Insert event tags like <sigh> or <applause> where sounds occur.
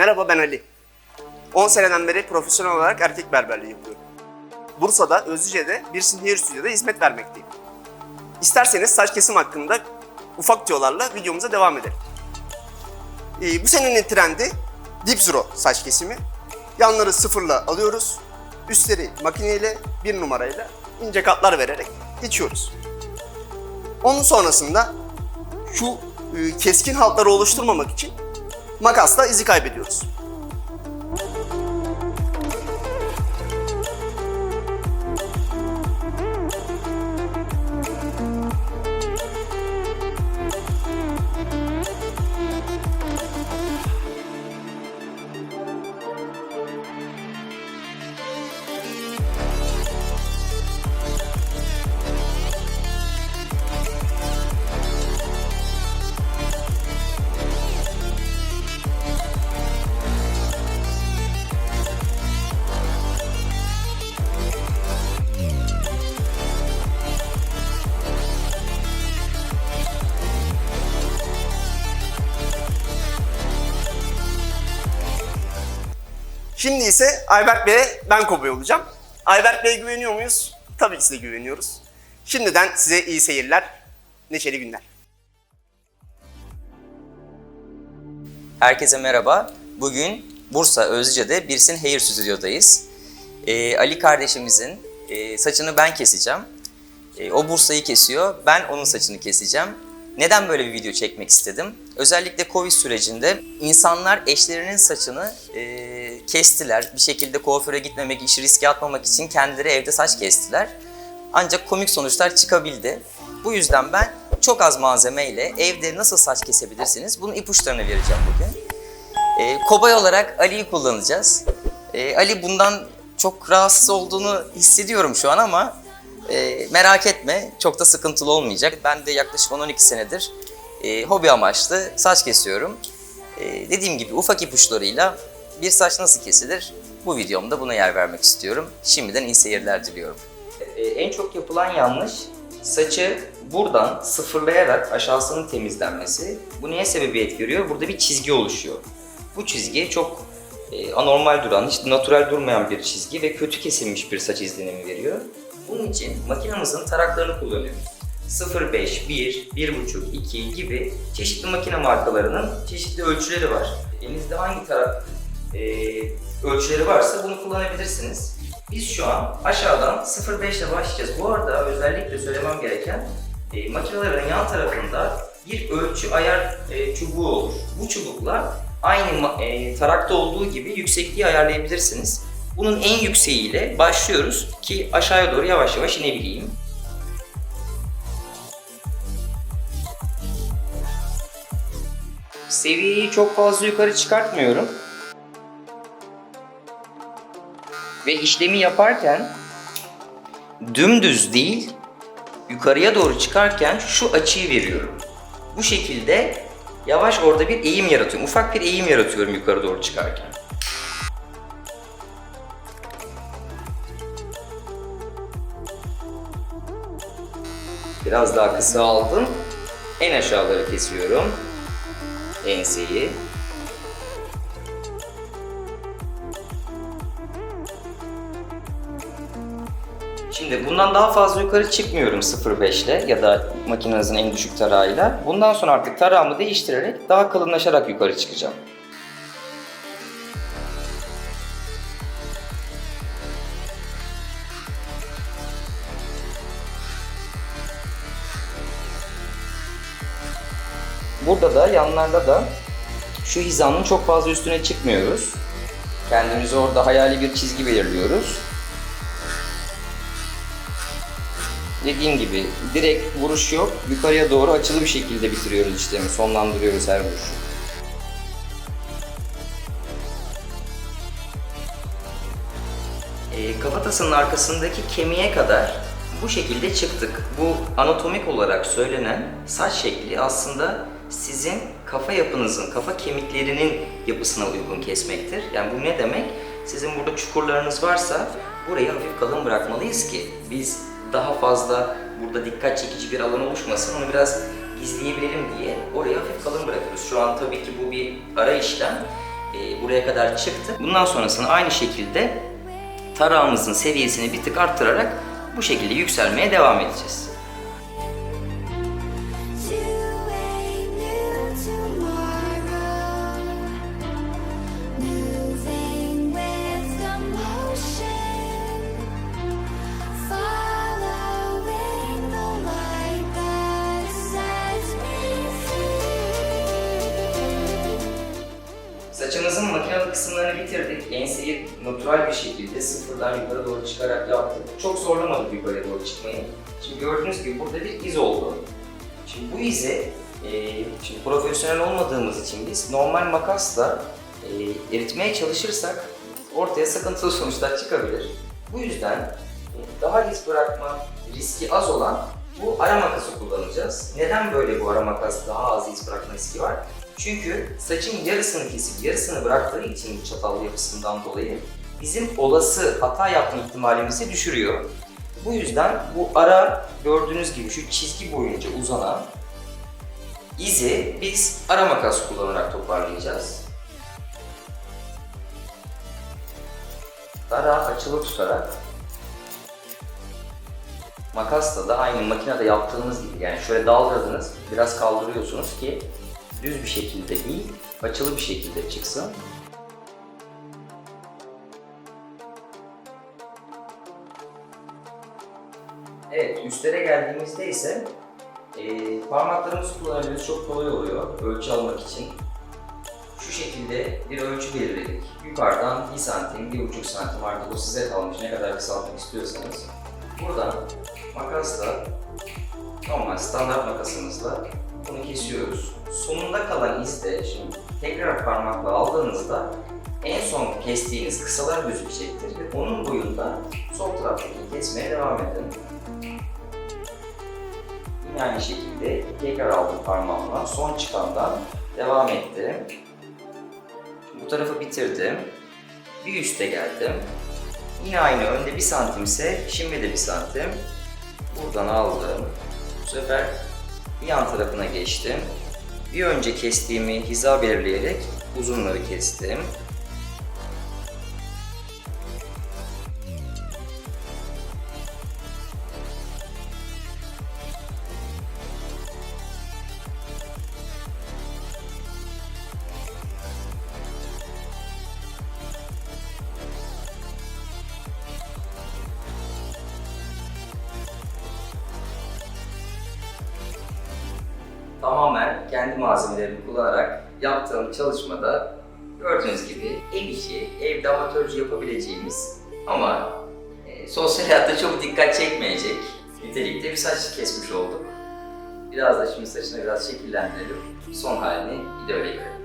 Merhaba ben Ali. 10 seneden beri profesyonel olarak erkek berberliği yapıyorum. Bursa'da, Özlüce'de bir Hair Stüdyo'da hizmet vermekteyim. İsterseniz saç kesim hakkında ufak tüyolarla videomuza devam edelim. Ee, bu senenin trendi Deep Zero saç kesimi. Yanları sıfırla alıyoruz. Üstleri makineyle bir numarayla ince katlar vererek geçiyoruz. Onun sonrasında şu e, keskin hatları oluşturmamak için makasla izi kaybediyoruz. Şimdi ise Ayberk Bey'e ben kovboy olacağım. Ayberk Bey'e güveniyor muyuz? Tabii ki de güveniyoruz. Şimdiden size iyi seyirler, neşeli günler. Herkese merhaba. Bugün Bursa Özce'de Birsin Hair Stüdyo'dayız. Ee, Ali kardeşimizin e, saçını ben keseceğim. E, o Bursa'yı kesiyor, ben onun saçını keseceğim. Neden böyle bir video çekmek istedim? Özellikle Covid sürecinde insanlar eşlerinin saçını e, kestiler. Bir şekilde kuaföre gitmemek, işi riske atmamak için kendileri evde saç kestiler. Ancak komik sonuçlar çıkabildi. Bu yüzden ben çok az malzemeyle evde nasıl saç kesebilirsiniz bunun ipuçlarını vereceğim bugün. E, kobay olarak Ali'yi kullanacağız. E, Ali bundan çok rahatsız olduğunu hissediyorum şu an ama e, merak etme çok da sıkıntılı olmayacak. Ben de yaklaşık 10-12 senedir e, hobi amaçlı saç kesiyorum. E, dediğim gibi ufak ipuçlarıyla bir saç nasıl kesilir bu videomda buna yer vermek istiyorum. Şimdiden iyi seyirler diliyorum. E, en çok yapılan yanlış saçı buradan sıfırlayarak aşağısının temizlenmesi. Bu neye sebebiyet görüyor? Burada bir çizgi oluşuyor. Bu çizgi çok e, anormal duran, hiç natural durmayan bir çizgi ve kötü kesilmiş bir saç izlenimi veriyor. Bunun için makinamızın taraklarını kullanıyoruz. 0.5, 1, 1.5, 2 gibi çeşitli makine markalarının çeşitli ölçüleri var. Elinizde hangi tarak e, ölçüleri varsa bunu kullanabilirsiniz. Biz şu an aşağıdan 0.5 ile başlayacağız. Bu arada özellikle söylemem gereken e, makinelerin yan tarafında bir ölçü ayar e, çubuğu olur. Bu çubukla aynı e, tarakta olduğu gibi yüksekliği ayarlayabilirsiniz. Bunun en yükseğiyle başlıyoruz ki aşağıya doğru yavaş yavaş inebileyim. Seviyeyi çok fazla yukarı çıkartmıyorum. Ve işlemi yaparken dümdüz değil, yukarıya doğru çıkarken şu açıyı veriyorum. Bu şekilde yavaş orada bir eğim yaratıyorum. Ufak bir eğim yaratıyorum yukarı doğru çıkarken. Biraz daha kısa aldım. En aşağıları kesiyorum. Enseyi. Şimdi bundan daha fazla yukarı çıkmıyorum 0.5 ile ya da makinenizin en düşük tarağıyla. Bundan sonra artık tarağımı değiştirerek daha kalınlaşarak yukarı çıkacağım. Burada da yanlarda da şu hizanın çok fazla üstüne çıkmıyoruz. Kendimize orada hayali bir çizgi belirliyoruz. Dediğim gibi direkt vuruş yok. Yukarıya doğru açılı bir şekilde bitiriyoruz işlemi. Sonlandırıyoruz her vuruşu. E, kafatasının arkasındaki kemiğe kadar bu şekilde çıktık. Bu anatomik olarak söylenen saç şekli aslında sizin kafa yapınızın, kafa kemiklerinin yapısına uygun kesmektir. Yani bu ne demek? Sizin burada çukurlarınız varsa burayı hafif kalın bırakmalıyız ki biz daha fazla burada dikkat çekici bir alan oluşmasın, onu biraz gizleyebilelim diye orayı hafif kalın bırakıyoruz. Şu an tabii ki bu bir ara işlem. e, buraya kadar çıktı. Bundan sonrasını aynı şekilde tarağımızın seviyesini bir tık arttırarak bu şekilde yükselmeye devam edeceğiz. Saçımızın makinalı kısımlarını bitirdik. Enseyi natural bir şekilde sıfırdan yukarı doğru çıkarak yaptık. Çok zorlamadık yukarıya doğru çıkmayı. Şimdi gördüğünüz gibi burada bir iz oldu. Şimdi bu izi, e, şimdi profesyonel olmadığımız için biz normal makasla e, eritmeye çalışırsak ortaya sıkıntılı <laughs> sonuçlar çıkabilir. Bu yüzden e, daha iz bırakma riski az olan bu ara makası kullanacağız. Neden böyle bu ara makas daha az iz bırakma riski var? Çünkü saçın yarısını kesip yarısını bıraktığı için bu çatallı yapısından dolayı bizim olası hata yapma ihtimalimizi düşürüyor. Bu yüzden bu ara gördüğünüz gibi şu çizgi boyunca uzanan izi biz ara makas kullanarak toparlayacağız. Dara açılı tutarak makasla da aynı makinede yaptığınız gibi yani şöyle daldırdınız biraz kaldırıyorsunuz ki düz bir şekilde değil açılı bir şekilde çıksın. Evet, üstlere geldiğimizde ise e, parmaklarımızı kullanabiliriz. Çok kolay oluyor ölçü almak için. Şu şekilde bir ölçü belirledik. Yukarıdan 1 santim, 1,5 santim artık o size kalmış ne kadar kısaltmak istiyorsanız. Buradan makasla, normal standart makasımızla bunu kesiyoruz. Sonunda kalan izde şimdi tekrar parmakla aldığınızda en son kestiğiniz kısalar gözükecektir ve onun boyunda sol taraftaki kesmeye devam edin. Yine aynı şekilde tekrar aldım parmağımla. Son çıkandan devam ettim. Bu tarafı bitirdim. Bir üste geldim. Yine aynı önde bir santim ise şimdi de bir santim. Buradan aldım. Bu sefer yan tarafına geçtim. Bir önce kestiğimi hiza belirleyerek uzunları kestim. Kendi malzemelerimi kullanarak yaptığım çalışmada gördüğünüz gibi ev işi, evde amatörce yapabileceğimiz ama e, sosyal hayatta çok dikkat çekmeyecek nitelikte bir saç kesmiş olduk. Biraz da şimdi saçını biraz şekillendirelim. Son halini ideale görelim.